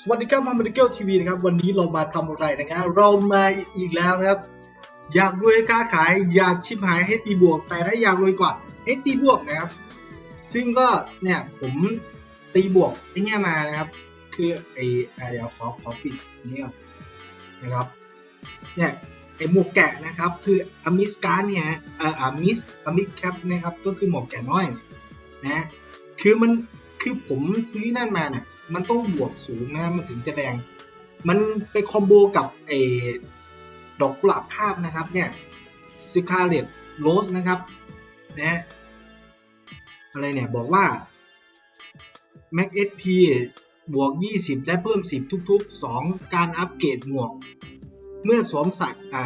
สวัสดีครับมา Medical TV นะครับวันนี้เรามาทำอะไรนะครับเรามาอีกแล้วนะครับ อยากรวยค้าขายอยากชิบหายให้ตีบวก แต่ถ้าอยากรวยกว่าให้ตีบวกนะครับ ซึ่งก็เนี่ยผมตีบวกไอ้เนี่ยมานะครับ คือไอ้เดี๋ยวขอขอปิดนี่ก่อนนะครับเนี่ยไอ้หมวกแกะนะครับ คืออมิสการ์เนี่ยเอ่ออมิสอมิสแคปนะครับก็คือหมวกแกะน้อยนะคือมันคือผมซื้อนั่นมาเนี่ย มันต้องบวกสูงนะมันถึงจะแดง มันไปคอมโบกับไอ้ดอกกุหลาบคาบนะครับเนี่ยซิคาเลตโรสนะครับนะอะไรเนี่ยบอกว่า Mac SP บวก 20 และเพิ่ม 10 ทุก ๆ 2 การอัปเกรดหมวก เมื่อสวมใส่อ่า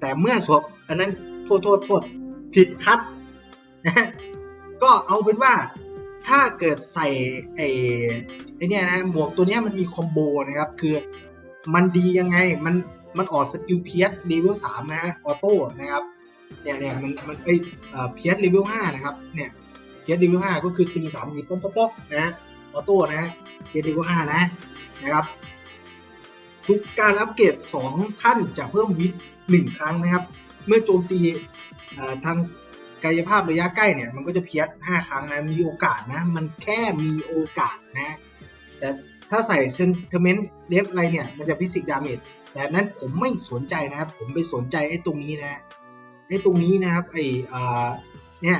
แต่เมื่อสวมอันนั้นโทษโทษโทษผิดคัดนะก็เอาเป็นว่า ถ้าเกิดใส่ไอ้ไอ้นี่นะหมวกตัวนี้มันมีคอมโบนะครับ คือมันดียังไงมันมันออกสกิลเพียสเลเวลสามนะฮะออโต้นะครับเนี่ยเนี่ยมันมันเอ้เพียสเลเวลห้านะครับเนี่ยเพียสเลเวลห้าก็คือตีสามทีป๊อกป๊อกป๊กนะฮะออโต้นะฮะเพียสเลเวลห้านะนะครับทุกการอัปเกรด2ขั้นจะเพิ่มวิทย์1ครั้งนะครับ เมื่อโจมตีทาง กายภาพระยะใกล้เนี่ย มันก็จะเพี้ยส5ครั้งนะ มีโอกาสนะ มันแค่มีโอกาสนะ แต่ถ้าใส่เซนเทเมนต์เลฟอะไรเนี่ย มันจะฟิสิกดาเมจแต่นั้นผมไม่สนใจนะครับ ผมไปสนใจไอ้ตรงนี้นะไอ้ตรงนี้นะครับ ไอ้เนี่ย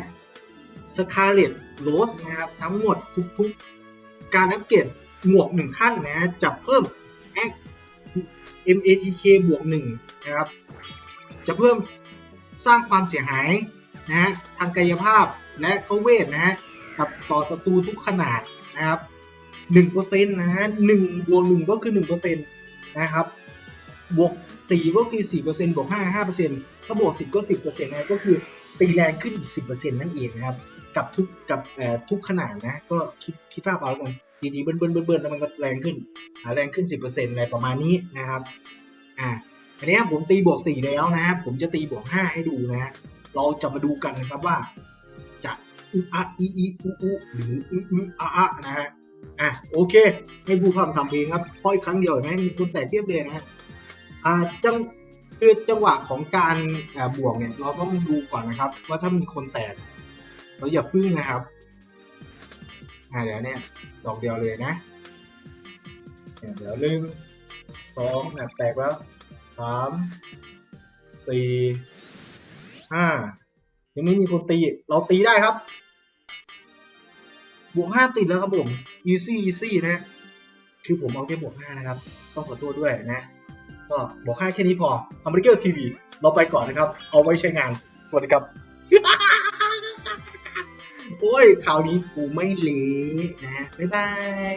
สคาเลตโรสนะครับ ทั้งหมดทุกๆ การอัปเกรดหมวกหนึ่งขั้นนะจะเพิ่มแอค MATK บวกหนึ่งนะครับ จะเพิ่มสร้างความเสียหาย นะฮะทางกายภาพและก็เวทนะฮะกับต่อศัตรูทุกขนาดนะครับหนึ่งเปอร์เซ็นต์นะฮะหนึ่งบวกหนึ่งก็คือหนึ่งเปอร์เซ็นต์นะครับบวกสี่ก็คือสี่เปอร์เซ็นต์บวกห้าห้าเปอร์เซ็นต์ถ้าบวกสิบก็สิบเปอร์เซ็นต์นะก็คือตีแรงขึ้นอีกสิบเปอร์เซ็นต์นั่นเองนะครับกับทุกกับเอ่อทุกขนาดนะก็คิดคิดภาพเอาแล้วกันดีๆเบิ้ลเบิ้ลเบิ้ลเบิ้ลแล้วมันก็แรงขึ้นแรงขึ้น10%อร์เซ็นต์อะไรประมาณนี้นะครับอ่าอันนี้ผมตีบวก4แล้วนะครับผมจะตีบวก5ให้ดูนะฮะ เราจะมาดูกันนะครับว่า จะอุอะอีอีอุอุหรืออุอุอะอะนะฮะอะโอเคไม่พูดพร่ำทำเพลงครับพออีกครั้งเดียวเห็นไหมมีคนแตกเรียบเลยนะฮะอ่าจังคือจังหวะของการบวกเนี่ยเราต้องดูก่อนนะครับ ว่าถ้ามีคนแตกเราอย่าพึ่งนะครับอ่าเดี๋ยวเนี่ยดอกเดียวเลยนะเดี๋ยวหนึ่งสองนะแตกแล้วสามสี่ ห้ายังไม่มีคนตี เราตีได้ครับ บวกห้าติดแล้วครับผม easy easy นะ คือผมเอาแค่บวกห้านะครับ ต้องขอโทษด้วยนะ ก็บวกห้าแค่นี้พออเมริกันทีวีเราไปก่อนนะครับ เอาไว้ใช้งาน สวัสดีครับ โอ้ยข่าวนี้กูไม่เละนะ บ๊ายบาย